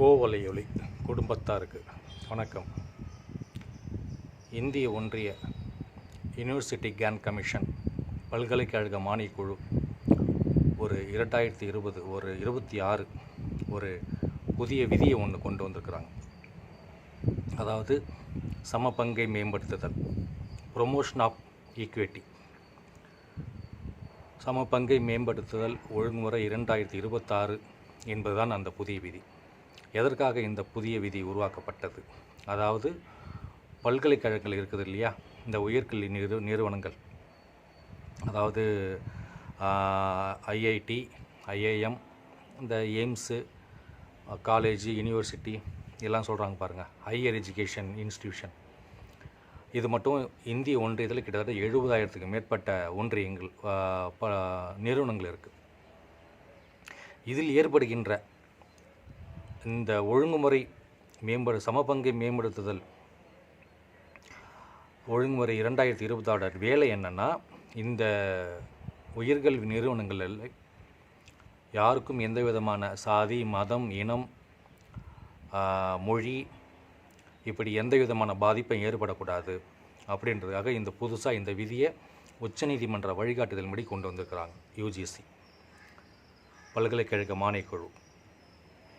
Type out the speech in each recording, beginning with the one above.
கோவலையொலி குடும்பத்தாருக்கு. வணக்கம். இந்திய ஒன்றிய யுனிவர்சிட்டி கேன் கமிஷன் பல்கலைக்கழக மானியக்குழு ஒரு இரண்டாயிரத்தி இருபது ஒரு இருபத்தி ஆறு ஒரு புதிய விதியை ஒன்று கொண்டு வந்திருக்கிறாங்க. அதாவது சமபங்கை மேம்படுத்துதல் ப்ரொமோஷன் ஆஃப் ஈக்விட்டி சமபங்கை மேம்படுத்துதல் ஒழுங்குமுறை இரண்டாயிரத்தி இருபத்தாறு என்பதுதான் அந்த புதிய விதி. எதற்காக இந்த புதிய விதி உருவாக்கப்பட்டது? அதாவது பல்கலைக்கழகங்கள் இருக்குது இல்லையா? இந்த உயர்கல்வி நிறு நிறுவனங்கள். அதாவது ஐஐடி ஐஏஎம் இந்த எய்ம்ஸு காலேஜ் யூனிவர்சிட்டி இதெல்லாம் சொல்கிறாங்க பாருங்கள் ஹையர் எஜுகேஷன் இன்ஸ்டிடியூஷன். இது மட்டும் இந்திய ஒன்றியத்தில் கிட்டத்தட்ட எழுபதாயிரத்துக்கு மேற்பட்ட ஒன்றியங்கள் ப நிறுவனங்கள் இருக்குது இதில் ஏற்படுகின்ற இந்த ஒழுங்குமுறை மேம்படு சமபங்கை மேம்படுத்துதல் ஒழுங்குமுறை இரண்டாயிரத்தி இருபத்தாறு வேலை என்னென்னா இந்த உயர்கல்வி நிறுவனங்களில் யாருக்கும் எந்த விதமான சாதி மதம் இனம் மொழி இப்படி எந்த விதமான பாதிப்பும் ஏற்படக்கூடாது அப்படின்றதுக்காக இந்த புதுசாக இந்த விதியை உச்சநீதிமன்ற வழிகாட்டுதல்படி கொண்டு வந்திருக்கிறாங்க யூஜிசி பல்கலைக்கழக மானியக்குழு.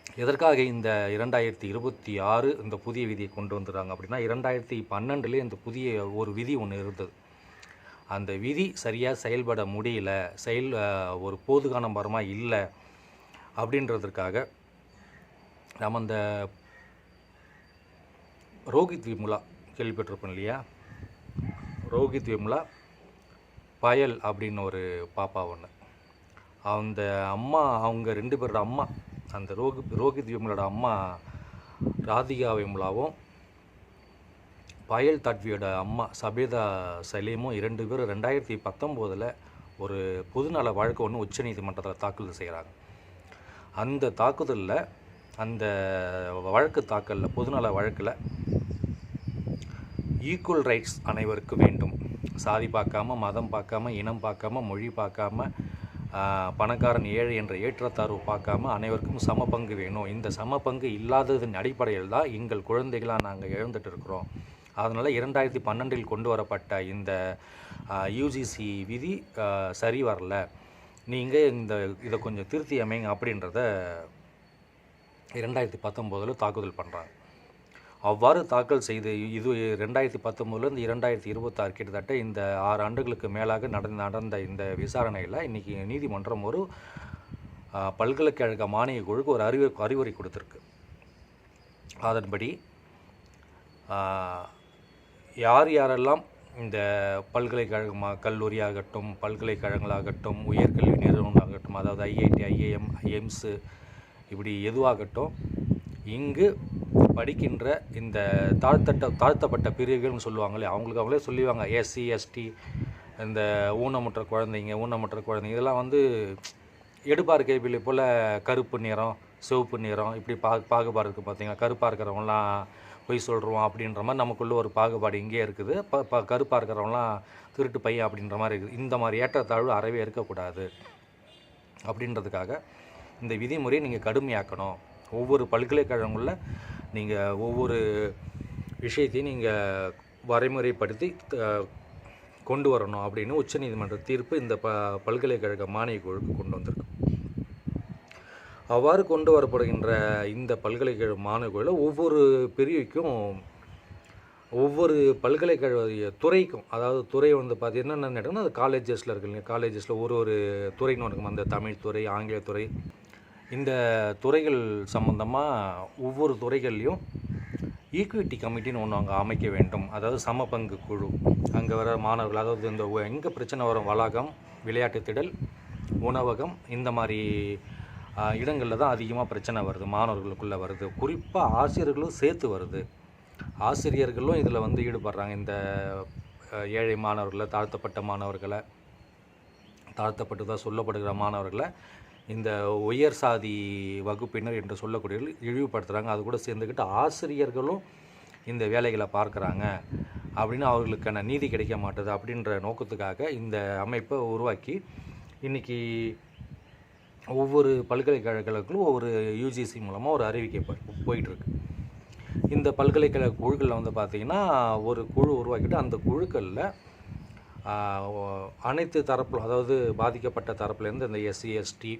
எதற்காக இந்த இரண்டாயிரத்தி இருபத்தி ஆறு இந்த புதிய விதியை கொண்டு வந்துடுறாங்க அப்படின்னா இரண்டாயிரத்தி பன்னெண்டுலேயே இந்த புதிய ஒரு விதி ஒன்று இருந்தது. அந்த விதி சரியாக செயல்பட முடியல செயல் ஒரு போதுகான மரமாக இல்லை அப்படின்றதுக்காக நம்ம அந்த ரோஹித் விமுலா கேள்விப்பட்டிருப்போம் இல்லையா? ரோஹித் விமுலா பயல் அப்படின்னு ஒரு பாப்பா ஒன்று அந்த அம்மா அவங்க ரெண்டு பேரோட அம்மா அந்த ரோகி ரோஹித் விமலோட அம்மா ராதிகா விமலாவும் பயல் தாட்வியோட அம்மா சபேதா சலீமும் இரண்டு பேரும் ரெண்டாயிரத்தி பத்தொம்போதில் ஒரு பொதுநல வழக்கு ஒன்று உச்சநீதிமன்றத்தில் தாக்கல் செய்கிறாங்க அந்த தாக்குதலில் அந்த வழக்கு தாக்கலில் பொதுநல வழக்கில் ஈக்குவல் ரைட்ஸ் அனைவருக்கும் வேண்டும். சாதி பார்க்காம மதம் பார்க்காம இனம் பார்க்காம மொழி பார்க்காம பணக்காரன் ஏழை என்ற ஏற்றத்தாழ்வு பார்க்காம அனைவருக்கும் சம பங்கு வேணும். இந்த சம பங்கு இல்லாததன் அடிப்படையில் தான் எங்கள் குழந்தைகளாக நாங்கள் இழந்துட்டு இருக்கிறோம். அதனால் இரண்டாயிரத்தி பன்னெண்டில் கொண்டு வரப்பட்ட இந்த யூஜிசி விதி சரி வரல. நீங்கள் இந்த இதை கொஞ்சம் திருத்தி அமைங்க அப்படின்றத இரண்டாயிரத்தி பத்தொம்போதில் தாக்குதல் பண்ணுறாங்க அவ்வாறு தாக்கல் செய்து இது ரெண்டாயிரத்தி பத்தொம்போதுலேருந்து இரண்டாயிரத்தி இருபத்தாறு கிட்டத்தட்ட இந்த ஆறு ஆண்டுகளுக்கு மேலாக நடந்த நடந்த இந்த விசாரணையில் இன்றைக்கி நீதிமன்றம் ஒரு பல்கலைக்கழக மானிய குழுக்கு ஒரு அறிவு அறிவுரை கொடுத்துருக்கு. அதன்படி யார் யாரெல்லாம் இந்த பல்கலைக்கழகமாக கல்லூரியாகட்டும் பல்கலைக்கழகங்களாகட்டும் உயர்கல்வி நிறுவனமாகட்டும் அதாவது ஐஐடி ஐஏஎம் ஐஎம்ஸு இப்படி எதுவாகட்டும் இங்கு படிக்கின்ற இந்த தாழ்த்தட்ட தாழ்த்தப்பட்ட பிரிவுகள்னு சொல்லுவாங்களே அவங்களுக்கு அவங்களே சொல்லுவாங்க எஸ்சி எஸ்டி இந்த ஊனமுற்ற குழந்தைங்க ஊனமுற்ற குழந்தைங்க இதெல்லாம் வந்து எடுப்பார் கைப்பிள்ளை போல் கருப்பு நிறம் சிவப்பு நிறம் இப்படி பா பாகுபாடு இருக்குது பார்த்தீங்கன்னா கருப்பாக இருக்கிறவங்களாம் பொய் சொல்கிறோம் அப்படின்ற மாதிரி நமக்குள்ளே ஒரு பாகுபாடு இங்கே இருக்குது. ப ப கருப்பாக இருக்கிறவங்களாம் திருட்டு பையன் அப்படின்ற மாதிரி இருக்குது. இந்த மாதிரி ஏற்றத்தாழ்வு அறவே இருக்கக்கூடாது அப்படின்றதுக்காக இந்த விதிமுறையை நீங்கள் கடுமையாக்கணும். ஒவ்வொரு பல்கலைக்கழகங்களில் நீங்கள் ஒவ்வொரு விஷயத்தையும் நீங்கள் வரைமுறைப்படுத்தி கொண்டு வரணும் அப்படின்னு உச்சநீதிமன்ற தீர்ப்பு இந்த ப பல்கலைக்கழக மானியக் குழுக்கு கொண்டு வந்திருக்கு. அவ்வாறு கொண்டு வரப்படுகின்ற இந்த பல்கலைக்கழக மானியக் குழுவில் ஒவ்வொரு பிரிவுக்கும் ஒவ்வொரு பல்கலைக்கழக துறைக்கும் அதாவது துறை வந்து பார்த்தீங்கன்னா என்ன கேட்டோம்னா அது காலேஜஸில் இருக்குங்க. காலேஜஸில் ஒரு ஒரு துறைன்னு இருக்கும் அந்த தமிழ் துறை ஆங்கில துறை இந்த துறைகள் சம்மந்தமாக ஒவ்வொரு துறைகள்லையும் ஈக்விட்டி கமிட்டின்னு ஒன்று அங்கே அமைக்க வேண்டும். அதாவது சம பங்கு குழு. அங்கே வர மாணவர்கள் அதாவது இந்த எங்கே பிரச்சனை வரும்? வளாகம் விளையாட்டு திடல் உணவகம் இந்த மாதிரி இடங்களில் தான் அதிகமாக பிரச்சனை வருது. மாணவர்களுக்குள்ளே வருது. குறிப்பாக ஆசிரியர்களும் சேர்த்து வருது. ஆசிரியர்களும் இதில் வந்து ஈடுபடுறாங்க. இந்த ஏழை மாணவர்களை தாழ்த்தப்பட்ட மாணவர்களை தாழ்த்தப்பட்டதாக சொல்லப்படுகிற மாணவர்களை இந்த உயர் சாதி வகுப்பினர் என்று சொல்லக்கூடியவர்கள் இழிவுபடுத்துகிறாங்க அது கூட சேர்ந்துக்கிட்டு ஆசிரியர்களும் இந்த வேலைகளை பார்க்குறாங்க. அப்படின்னு அவர்களுக்கான நீதி கிடைக்க மாட்டுது அப்படின்ற நோக்கத்துக்காக இந்த அமைப்பை உருவாக்கி இன்றைக்கி ஒவ்வொரு பல்கலைக்கழகங்களுக்கும் ஒவ்வொரு யூஜிசி மூலமாக ஒரு அறிவிக்கை போ- போயிட்டுருக்கு. இந்த பல்கலைக்கழக குழுக்களில் வந்து பார்த்திங்கன்னா ஒரு குழு உருவாக்கிட்டு அந்த குழுக்களில் அனைத்து தரப்பில் அதாவது பாதிக்கப்பட்ட தரப்புலேருந்து இந்த எஸ்சி எஸ்டி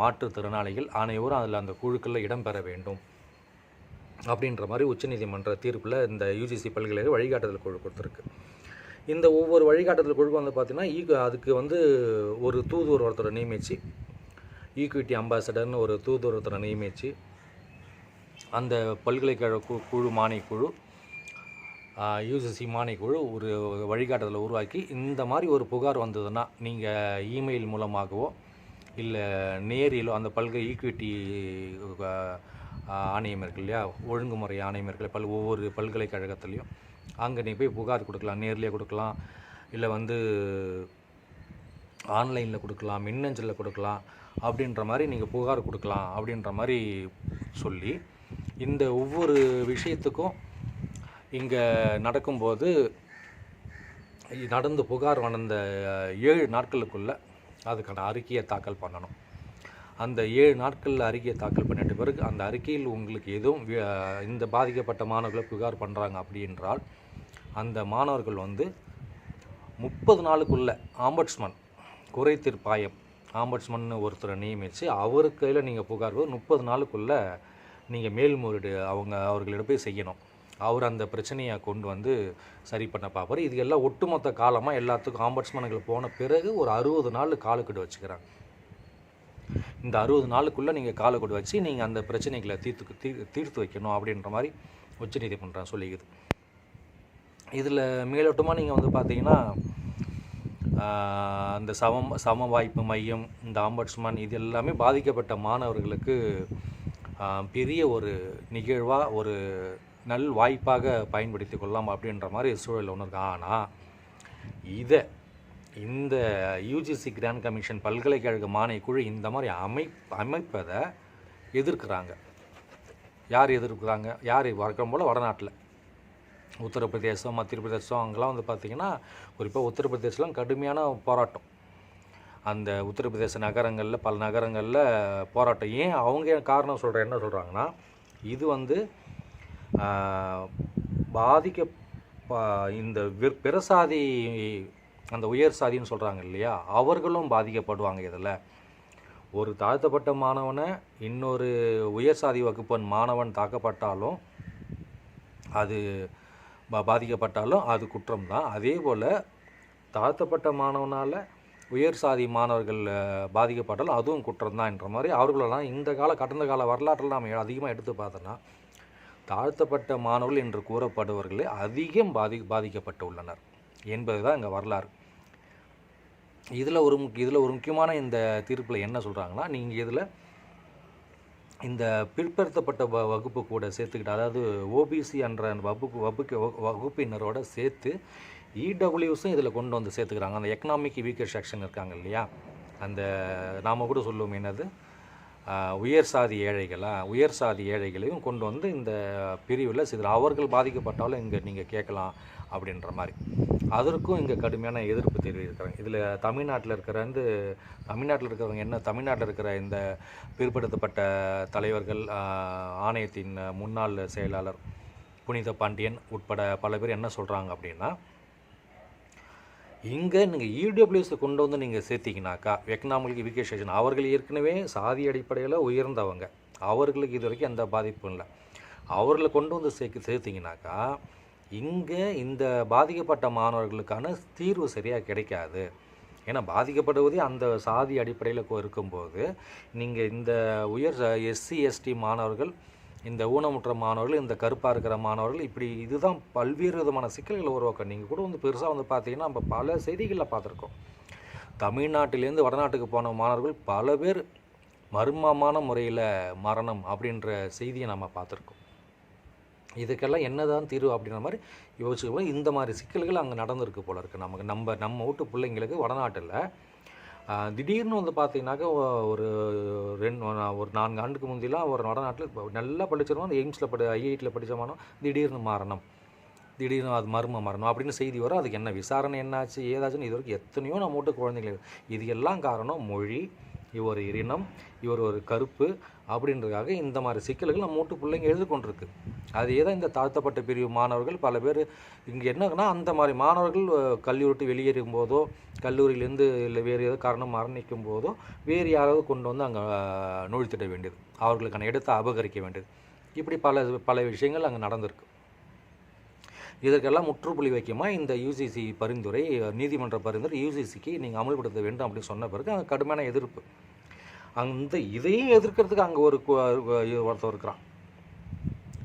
மாற்றுத்திறனாளிகள் அனைவரும் அதில் அந்த குழுக்களில் இடம்பெற வேண்டும் அப்படின்ற மாதிரி உச்சநீதிமன்ற தீர்ப்பில் இந்த யூஜிசி பல்கலைக்கழக வழிகாட்டுதல் குழு கொடுத்துருக்கு. இந்த ஒவ்வொரு வழிகாட்டுதல் குழுக்கும் வந்து பார்த்திங்கன்னா ஈ அதுக்கு வந்து ஒரு தூதுவர் ஒருத்தரை நியமித்து ஈக்விட்டி அம்பாசடர்னு ஒரு தூதுவர் ஒருத்தரை நியமித்து அந்த பல்கலைக்கழக கு குழு மானியக்குழு யூசிசி மானியக்குழு ஒரு வழிகாட்டுதலை உருவாக்கி இந்த மாதிரி ஒரு புகார் வந்ததுன்னா நீங்கள் இமெயில் மூலமாகவோ இல்லை நேரிலோ அந்த பல்கலை ஈக்விட்டி ஆணையம் இருக்கு இல்லையா? ஒழுங்குமுறை ஆணையம் இருக்கு பல் ஒவ்வொரு பல்கலைக்கழகத்துலேயும். அங்கே நீ போய் புகார் கொடுக்கலாம் நேர்லேயே கொடுக்கலாம். இல்லை வந்து ஆன்லைனில் கொடுக்கலாம் மின்னஞ்சலில் கொடுக்கலாம் அப்படின்ற மாதிரி நீங்கள் புகார் கொடுக்கலாம் அப்படின்ற மாதிரி சொல்லி இந்த ஒவ்வொரு விஷயத்துக்கும் இங்கே நடக்கும்போது நடந்து புகார் வந்த ஏழு நாட்களுக்குள்ளே அதுக்கான அறிக்கையை தாக்கல் பண்ணணும். அந்த ஏழு நாட்களில் அறிக்கையை தாக்கல் பண்ணிட்ட பிறகு அந்த அறிக்கையில் உங்களுக்கு எதுவும் இந்த பாதிக்கப்பட்ட மாணவர்களை புகார் பண்ணுறாங்க அப்படின்றால் அந்த மாணவர்கள் வந்து முப்பது நாளுக்குள்ள ஆம்பட்ஸ்மன் குறை தீர்ப்பாயம் ஆம்பட்ஸ்மன் ஒருத்தரை நியமித்து அவர் கையில் நீங்கள் புகார் முப்பது நாளுக்குள்ளே நீங்கள் மேல்முறையீடு அவங்க அவர்களிடம் போய் செய்யணும். அவர் அந்த பிரச்சனையை கொண்டு வந்து சரி பண்ண பார்ப்பார். இது எல்லாம் ஒட்டுமொத்த காலமாக எல்லாத்துக்கும் ஆம்பட்ஸ்மனுக்கு போன பிறகு ஒரு அறுபது நாள் காலக்கெடு வச்சுக்கிறாங்க. இந்த அறுபது நாளுக்குள்ளே நீங்கள் காலக்கெடு வச்சு நீங்கள் அந்த பிரச்சனைகளை தீர்த்து தீ தீர்த்து வைக்கணும் அப்படின்ற மாதிரி உச்சநீதிமன்றம் சொல்லிக்குது. இதில் மேலோட்டமாக நீங்கள் வந்து பார்த்தீங்கன்னா அந்த சமம் சம வாய்ப்பு மையம் இந்த ஆம்பட்ஸ்மன் இது எல்லாமே பாதிக்கப்பட்ட மாணவர்களுக்கு பெரிய ஒரு நிகழ்வாக ஒரு நல் வாய்ப்பாக பயன்படுத்தி கொள்ளலாம் அப்படின்ற மாதிரி சூழல் ஒன்று இருக்கு. ஆனால் இதை இந்த யூஜிசி கிராண்ட் கமிஷன் பல்கலைக்கழக மானியக்குழு இந்த மாதிரி அமை அமைப்பதை எதிர்க்கிறாங்க. யார் எதிர்க்கிறாங்க? யார் வழக்கம் போல் வடநாட்டில்? உத்தரப்பிரதேசம் மத்திய பிரதேசம் அங்கெல்லாம் வந்து பார்த்திங்கன்னா குறிப்பாக உத்தரப்பிரதேசலாம் கடுமையான போராட்டம். அந்த உத்தரப்பிரதேச நகரங்களில் பல நகரங்களில் போராட்டம். ஏன் அவங்க காரணம் சொல்கிற என்ன சொல்கிறாங்கன்னா இது வந்து பாதிக்க பா- இந்த பிரசாதி பிறசாதி அந்த உயர் சாதின்னு சொல்கிறாங்க இல்லையா? அவர்களும் பாதிக்கப்படுவாங்க இதில். ஒரு தாழ்த்தப்பட்ட மாணவனை இன்னொரு உயர் சாதி வகுப்பன் மாணவன் தாக்கப்பட்டாலும் அது பா பாதிக்கப்பட்டாலும் அது குற்றம் தான் அதே போல் தாழ்த்தப்பட்ட மாணவனால் உயர் சாதி மாணவர்கள் பாதிக்கப்பட்டாலும் அதுவும் குற்றம் தான் என்ற மாதிரி அவர்களெல்லாம் இந்த கால கடந்த கால வரலாற்றில் நாம் அதிகமாக எடுத்து பார்த்தோன்னா தாழ்த்தப்பட்ட மாணவர்கள் என்று கூறப்படுபவர்களே அதிகம் பாதி பாதிக்கப்பட்டு உள்ளனர் என்பது தான் இங்கே வரலாறு. இதில் ஒரு முக் இதில் ஒரு முக்கியமான இந்த தீர்ப்பில் என்ன சொல்கிறாங்கன்னா நீங்கள் இதில் இந்த பிற்படுத்தப்பட்ட வ வகுப்பு கூட சேர்த்துக்கிட்டு அதாவது ஓபிசி என்ற வகுப்பு வகுப்பு வகுப்பினரோட சேர்த்து இடபிள்யூஸும் இதில் கொண்டு வந்து சேர்த்துக்கிறாங்க. அந்த எக்கனாமிக் வீக்கர் செக்ஷன் இருக்காங்க இல்லையா? அந்த நாம் கூட சொல்லுவோம் என்னது? உயர் சாதி ஏழைகளா உயர் சாதி ஏழைகளையும் கொண்டு வந்து இந்த பிரிவில் சில அவர்கள் பாதிக்கப்பட்டாலும் இங்கே நீங்கள் கேட்கலாம் அப்படின்ற மாதிரி. அதற்கும் இங்கே கடுமையான எதிர்ப்பு தெரிவிக்கிறாங்க. இதில் தமிழ்நாட்டில் இருக்கிற வந்து தமிழ்நாட்டில் இருக்கிறவங்க என்ன தமிழ்நாட்டில் இருக்கிற இந்த பிற்படுத்தப்பட்ட தலைவர்கள் ஆணையத்தின் முன்னாள் செயலாளர் புனித பாண்டியன் உட்பட பல பேர் என்ன சொல்கிறாங்க அப்படின்னா இங்கே நீங்கள் இடபிள்யூஎஸை கொண்டு வந்து நீங்கள் சேர்த்திங்கனாக்கா எக்கனாமிக் எஜுகேஷன் அவர்கள் ஏற்கனவே சாதி அடிப்படையில் உயர்ந்தவங்க. அவர்களுக்கு இது வரைக்கும் எந்த பாதிப்பும் இல்லை. அவர்களை கொண்டு வந்து சேர்க்க சேர்த்திங்கனாக்கா இங்கே இந்த பாதிக்கப்பட்ட மாணவர்களுக்கான தீர்வு சரியாக கிடைக்காது. ஏன்னா பாதிக்கப்படுவதே அந்த சாதி அடிப்படையில் இருக்கும்போது நீங்கள் இந்த உயர் எஸ்சி எஸ்டி மாணவர்கள் இந்த ஊனமுற்ற மாணவர்கள் இந்த கருப்பாக இருக்கிற மாணவர்கள் இப்படி இதுதான் பல்வேறு விதமான சிக்கல்களை உருவாக்க. நீங்கள் கூட வந்து பெருசாக வந்து பார்த்தீங்கன்னா நம்ம பல செய்திகளில் பார்த்துருக்கோம் தமிழ்நாட்டிலேருந்து வடநாட்டுக்கு போன மாணவர்கள் பல பேர் மர்மமான முறையில் மரணம் அப்படின்ற செய்தியை நம்ம பார்த்துருக்கோம் இதுக்கெல்லாம் என்னதான் தீர்வு அப்படின்ற மாதிரி யோசிச்சுக்கோ இந்த மாதிரி சிக்கல்கள் அங்கே நடந்திருக்கு போல இருக்குது நமக்கு நம்ம நம்ம வீட்டு பிள்ளைங்களுக்கு வடநாட்டில் திடீர்னு வந்து பார்த்தீங்கன்னாக்கா ஒரு ரெண்டு ஒரு நான்கு ஆண்டுக்கு முந்திலாம் ஒரு வடநாட்டில் நல்லா படிச்சிருவோம் அந்த எய்ம்ஸில் படி ஐஐடியில் படித்தமானோம் திடீர்னு மரணம் திடீர்னு அது மர்ம மரணம் அப்படின்னு செய்தி வரும். அதுக்கு என்ன விசாரணை என்னாச்சு ஏதாச்சுன்னு இது வரைக்கும் எத்தனையோ நம்ம வீட்டு குழந்தைகள் இது எல்லாம் காரணம் மொழி இவர் ஒரு இனம் இவர் ஒரு கருப்பு அப்படின்றதுக்காக இந்த மாதிரி சிக்கல்கள் நம்ம வீட்டு பிள்ளைங்க எதிர்கொண்டிருக்கு அதே தான் இந்த தாழ்த்தப்பட்ட பிரிவு மாணவர்கள் பல பேர் இங்கே என்னன்னா அந்த மாதிரி மாணவர்கள் கல்லூரி விட்டு வெளியேறும் போதோ கல்லூரியிலேருந்து இல்லை வேறு ஏதோ காரணம் மரணிக்கும் போதோ வேறு யாராவது கொண்டு வந்து அங்கே நூழ்த்திட வேண்டியது. அவர்களுக்கான இடத்தை அபகரிக்க வேண்டியது. இப்படி பல பல விஷயங்கள் அங்கே நடந்திருக்கு. இதற்கெல்லாம் முற்றுப்புள்ளி வைக்குமா? இந்த யூசிசி பரிந்துரை நீதிமன்ற பரிந்துரை யூசிசிக்கு நீங்கள் அமல்படுத்த வேண்டும் அப்படின்னு சொன்ன பிறகு அங்கே கடுமையான எதிர்ப்பு. அந்த இதையும் எதிர்க்கிறதுக்கு அங்கே ஒரு ஒருத்தர் இருக்கிறான்.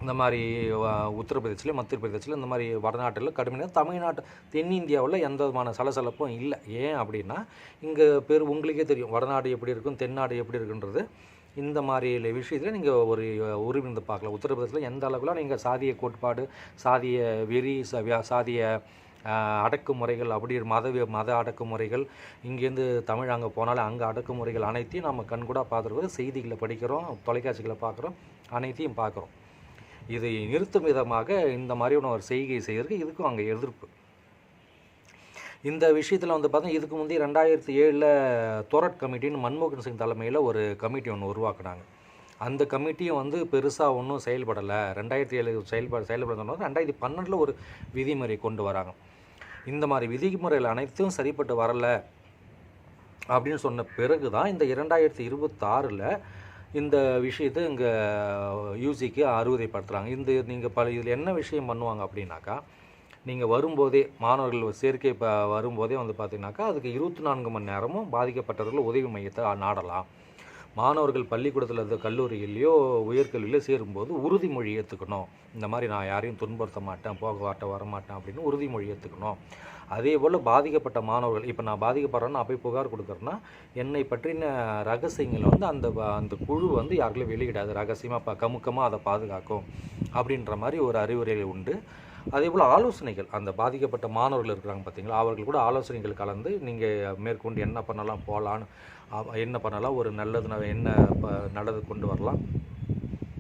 இந்த மாதிரி அஹ், உத்தரப்பிரதேசில் மத்திய பிரதேசில் இந்த மாதிரி வடநாட்டில் கடுமையான தமிழ்நாட்டு தென்னிந்தியாவில் எந்த விதமான சலசலப்பும் இல்லை. ஏன் அப்படின்னா இங்கே பேர் உங்களுக்கே தெரியும் வடநாடு எப்படி இருக்கும் தென்னாடு எப்படி இருக்குன்றது. இந்த மாதிரி விஷயத்தில் நீங்கள் ஒரு உரிமிருந்து பார்க்கலாம். உத்தரப்பிரதேசத்தில் எந்த அளவுக்குலாம் நீங்கள் சாதிய கோட்பாடு சாதிய வெறி ச- வியா- சாதிய அடக்குமுறைகள் அப்படி மத வி- மத அடக்குமுறைகள் இங்கேருந்து தமிழ் அங்கே போனாலும் அங்கே அடக்குமுறைகள் அனைத்தையும் நம்ம கண்கூடாக பார்த்துருக்கோம் செய்திகளை படிக்கிறோம் தொலைக்காட்சிகளை பார்க்குறோம் அனைத்தையும் பார்க்குறோம். இதை நிறுத்தும் விதமாக இந்த மாதிரியான ஒரு செய்கை செய்கிறதுக்கு இதுக்கும் அங்கே எதிர்ப்பு. இந்த விஷயத்தில் வந்து பார்த்தீங்கன்னா இதுக்கு முந்தைய ரெண்டாயிரத்தி ஏழில் தொரட் கமிட்டின்னு மன்மோகன் சிங் தலைமையில் ஒரு கமிட்டி ஒன்று உருவாக்குனாங்க. அந்த கமிட்டியும் வந்து பெருசாக ஒன்றும் செயல்படலை. ரெண்டாயிரத்தி ஏழு செயல்பட செயல்பட சொன்னது ரெண்டாயிரத்தி பன்னெண்டில் ஒரு விதிமுறை கொண்டு வராங்க. இந்த மாதிரி விதிமுறைகள் அனைத்தும் சரிப்பட்டு வரலை அப்படின்னு சொன்ன பிறகு தான் இந்த இரண்டாயிரத்தி இருபத்தாறில் இந்த விஷயத்தை இங்கே யூசிக்கு அறுவதைப்படுத்துகிறாங்க இந்த நீங்கள் பல இதில் என்ன விஷயம் பண்ணுவாங்க அப்படின்னாக்கா நீங்கள் வரும்போதே மாணவர்கள் சேர்க்கை இப்போ வரும்போதே வந்து பார்த்தீங்கன்னாக்கா அதுக்கு இருபத்தி நான்கு மணி நேரமும் பாதிக்கப்பட்டவர்கள் உதவி மையத்தை நாடலாம். மாணவர்கள் பள்ளிக்கூடத்தில் இருந்த கல்லூரியிலையோ உயர்கல்வியிலோ சேரும்போது உறுதிமொழி ஏற்றுக்கணும் இந்த மாதிரி நான் யாரையும் துன்புறுத்த மாட்டேன் போக வாட்ட வரமாட்டேன் அப்படின்னு உறுதிமொழி ஏற்றுக்கணும் அதே போல் பாதிக்கப்பட்ட மாணவர்கள் இப்போ நான் பாதிக்கப்படுறேன்னு நான் போய் புகார் கொடுக்குறேன்னா என்னை பற்றின ரகசியங்களை வந்து அந்த அந்த குழு வந்து யாருக்குள்ளே வெளியிடாது. ரகசியமாக ப கமுக்கமாக அதை பாதுகாக்கும். அப்படின்ற மாதிரி ஒரு அறிவுரைகள் உண்டு. அதே போல் ஆலோசனைகள் அந்த பாதிக்கப்பட்ட மாணவர்கள் இருக்கிறாங்க பார்த்தீங்களா அவர்கள் கூட ஆலோசனைகள் கலந்து நீங்கள் மேற்கொண்டு என்ன பண்ணலாம் போகலான்னு என்ன பண்ணலாம் ஒரு நல்லது என்ன ப- நல்லது கொண்டு வரலாம்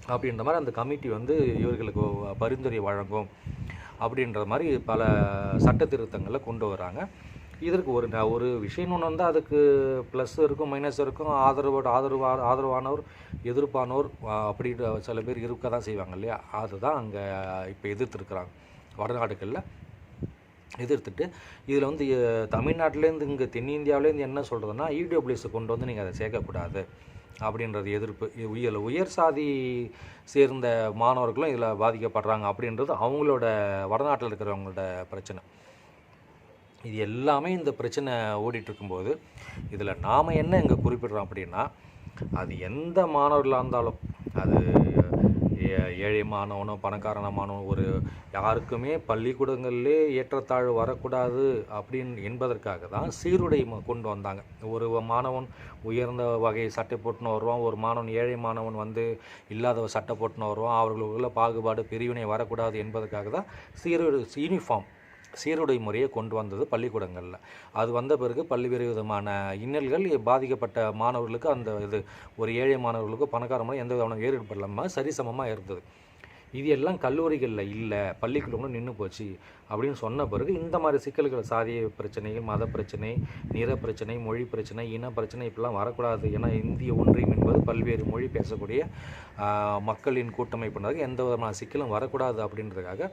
அப்படின்ற மாதிரி அந்த கமிட்டி வந்து இவர்களுக்கு பரிந்துரை வழங்கும் அப்படின்ற மாதிரி பல சட்ட திருத்தங்களை கொண்டு வராங்க. இதற்கு ஒரு ந- ஒரு விஷயம் ஒன்று வந்து அதுக்கு ப்ளஸ் இருக்கும் மைனஸ் இருக்கும் ஆதரவோட ஆதரவு ஆதரவானோர் எதிர்ப்பானோர் அப்படின்ற சில பேர் இருக்க தான் செய்வாங்க இல்லையா? அதுதான் அங்கே இப்போ எதிர்த்துருக்குறாங்க. வடநாடுகளில் எதிர்த்துட்டு இதில் வந்து தமிழ்நாட்டிலேருந்து இங்கே தென்னிந்தியாவிலேருந்து என்ன சொல்கிறதுனா இடபிள்யூஎஸை கொண்டு வந்து நீங்கள் அதை சேர்க்கக்கூடாது அப்படின்றது எதிர்ப்பு. இது உயர் உயர் சாதி சேர்ந்த மாணவர்களும் இதில் பாதிக்கப்படுறாங்க அப்படின்றது அவங்களோட வடநாட்டில் இருக்கிறவங்களோட பிரச்சனை. இது எல்லாமே இந்த பிரச்சனை ஓடிட்டுருக்கும்போது இதில் நாம் என்ன இங்கே குறிப்பிடுறோம் அப்படின்னா அது எந்த மாணவர்களாக இருந்தாலும் அது ஏழை மாணவனோ பணக்காரனமானோ ஒரு யாருக்குமே பள்ளிக்கூடங்களிலே ஏற்றத்தாழ்வு வரக்கூடாது அப்படின்னு என்பதற்காக தான் சீருடை ம- கொண்டு வந்தாங்க. ஒரு மாணவன் உயர்ந்த வகை சட்டை போட்டுன்னு வருவான் ஒரு மாணவன் ஏழை மாணவன் வந்து இல்லாத சட்டை போட்டுன்னு வருவான் அவர்களுக்குள்ள பாகுபாடு பிரிவினை வரக்கூடாது என்பதற்காக தான் சீருடை யூனிஃபார்ம் சீருடை முறையை கொண்டு வந்தது பள்ளிக்கூடங்களில். அது வந்த பிறகு பல்வேறு விதமான இன்னல்கள் பாதிக்கப்பட்ட மாணவர்களுக்கு அந்த இது ஒரு ஏழை மாணவர்களுக்கு பணக்காரமான எந்த விதமான ஏற்படலாமல் சரிசமமாக இருந்தது. இது எல்லாம் கல்லூரிகளில் இல்லை பள்ளிக்கூடங்களும் நின்று போச்சு அப்படின்னு சொன்ன பிறகு இந்த மாதிரி சிக்கல்கள் சாதிய பிரச்சனைகள் மத பிரச்சனை நிற பிரச்சனை மொழி பிரச்சனை இன பிரச்சனை இப்படிலாம் வரக்கூடாது ஏன்னா இந்திய ஒன்றியம் என்பது பல்வேறு மொழி பேசக்கூடிய மக்களின் கூட்டமைப்புனாக எந்த விதமான சிக்கலும் வரக்கூடாது அப்படின்றதுக்காக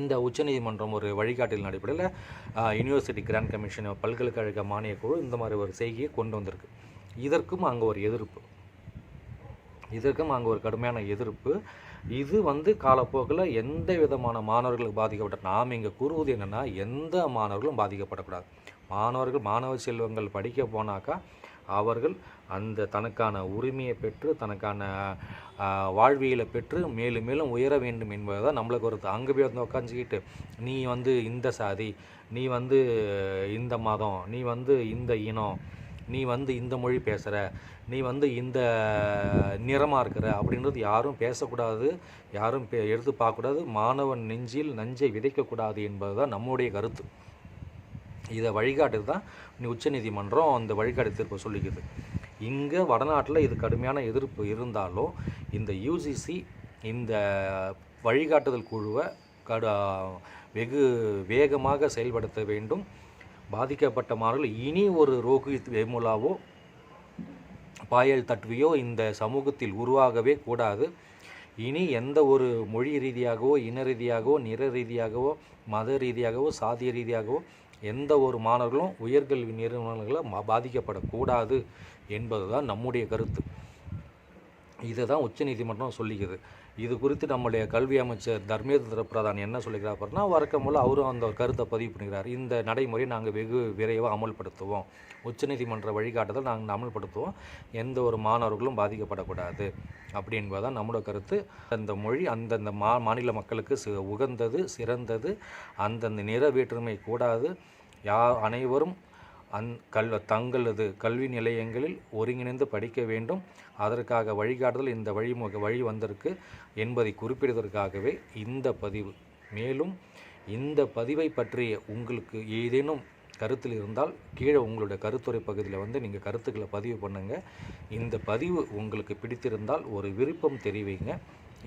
இந்த உச்சநீதிமன்றம் ஒரு வழிகாட்டில் அடிப்படையில் யூனிவர்சிட்டி கிராண்ட் கமிஷன் பல்கலைக்கழக மானியக் குழு இந்த மாதிரி ஒரு செய்தியை கொண்டு வந்திருக்கு. இதற்கும் அங்கே ஒரு எதிர்ப்பு. இதற்கும் அங்கே ஒரு கடுமையான எதிர்ப்பு. இது வந்து காலப்போக்கில் எந்த விதமான மாணவர்களுக்கு பாதிக்கப்பட்ட நாம் இங்கே கூறுவது என்னென்னா எந்த மாணவர்களும் பாதிக்கப்படக்கூடாது. மாணவர்கள் மாணவ செல்வங்கள் படிக்க போனாக்கா அவர்கள் அந்த தனக்கான உரிமையை பெற்று தனக்கான வாழ்வியலை பெற்று மேலும் மேலும் உயர வேண்டும் என்பது தான் நம்மளுக்கு ஒரு அங்கே போய் வந்து உட்காந்துக்கிட்டு நீ வந்து இந்த சாதி நீ வந்து இந்த மதம் நீ வந்து இந்த இனம் நீ வந்து இந்த மொழி பேசுகிற நீ வந்து இந்த நிறமாக இருக்கிற அப்படின்றது யாரும் பேசக்கூடாது யாரும் பே எடுத்து பார்க்கக்கூடாது. மாணவன் நெஞ்சில் நஞ்சை விதைக்கக்கூடாது என்பது தான் நம்முடைய கருத்து. இதை வழிகாட்டு தான் நீ உச்சநீதிமன்றம் அந்த வழிகாட்டு தீர்ப்பை சொல்லிக்குது. இங்கே வடநாட்டில் இது கடுமையான எதிர்ப்பு இருந்தாலும் இந்த யூஜிசி இந்த வழிகாட்டுதல் குழுவை கடு வெகு வேகமாக செயல்படுத்த வேண்டும். பாதிக்கப்பட்ட மாணவர்கள் இனி ஒரு ரோஹித் வேமுலாவோ பாயல் தட்வியோ இந்த சமூகத்தில் உருவாகவே கூடாது. இனி எந்த ஒரு மொழி ரீதியாகவோ இன ரீதியாகவோ நிற ரீதியாகவோ மத ரீதியாகவோ சாதிய ரீதியாகவோ எந்த ஒரு மாணவர்களும் உயர்கல்வி நிறுவனங்களை பாதிக்கப்படக்கூடாது. என்பது தான் நம்முடைய கருத்து. இதை தான் உச்சநீதிமன்றம் சொல்லிக்குது. இது குறித்து நம்முடைய கல்வி அமைச்சர் தர்மேந்திர பிரதான் என்ன சொல்லிக்கிறார் அப்படின்னா வழக்கம் போல் அவரும் அந்த ஒரு கருத்தை பதிவு பண்ணுகிறார் இந்த நடைமுறையை நாங்கள் வெகு விரைவாக அமல்படுத்துவோம். உச்சநீதிமன்ற வழிகாட்டுதல் நாங்கள் அமல்படுத்துவோம். எந்த ஒரு மாணவர்களும் பாதிக்கப்படக்கூடாது அப்படி என்பதுதான் நம்மளோட கருத்து. அந்த மொழி அந்தந்த மா மாநில மக்களுக்கு சி உகந்தது சிறந்தது அந்தந்த நிற வேற்றுமை கூடாது. யா அனைவரும் அந் கல் தங்களது கல்வி நிலையங்களில் ஒருங்கிணைந்து படிக்க வேண்டும். அதற்காக வழிகாட்டுதல் இந்த வழிமுக வழி வந்திருக்கு என்பதை குறிப்பிடுவதற்காகவே இந்த பதிவு. மேலும் இந்த பதிவை பற்றிய உங்களுக்கு ஏதேனும் கருத்தில் இருந்தால் கீழே உங்களுடைய கருத்துரை பகுதியில் வந்து நீங்கள் கருத்துக்களை பதிவு பண்ணுங்கள் இந்த பதிவு உங்களுக்கு பிடித்திருந்தால் ஒரு விருப்பம் தெரிவிங்க.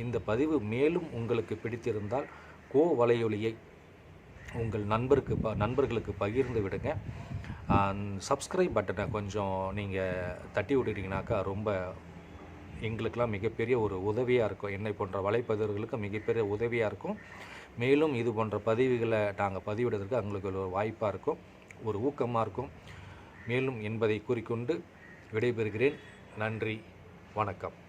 இந்த பதிவு மேலும் உங்களுக்கு பிடித்திருந்தால் கோ வலையொலியை உங்கள் நண்பருக்கு ப நண்பர்களுக்கு பகிர்ந்து விடுங்க. சப்ஸ்கிரைப் பட்டனை கொஞ்சம் நீங்கள் தட்டி விட்டுட்டிங்கனாக்கா ரொம்ப எங்களுக்கெல்லாம் மிகப்பெரிய ஒரு உதவியாக இருக்கும். என்னை போன்ற வலைப்பதிவர்களுக்கு மிகப்பெரிய உதவியாக இருக்கும். மேலும் இது போன்ற பதிவுகளை நாங்கள் பதிவிடுவதற்கு அவங்களுக்கு ஒரு வாய்ப்பாக இருக்கும். ஒரு ஊக்கமாக இருக்கும். மேலும் என்பதை கூறிக்கொண்டு விடைபெறுகிறேன். நன்றி. வணக்கம்.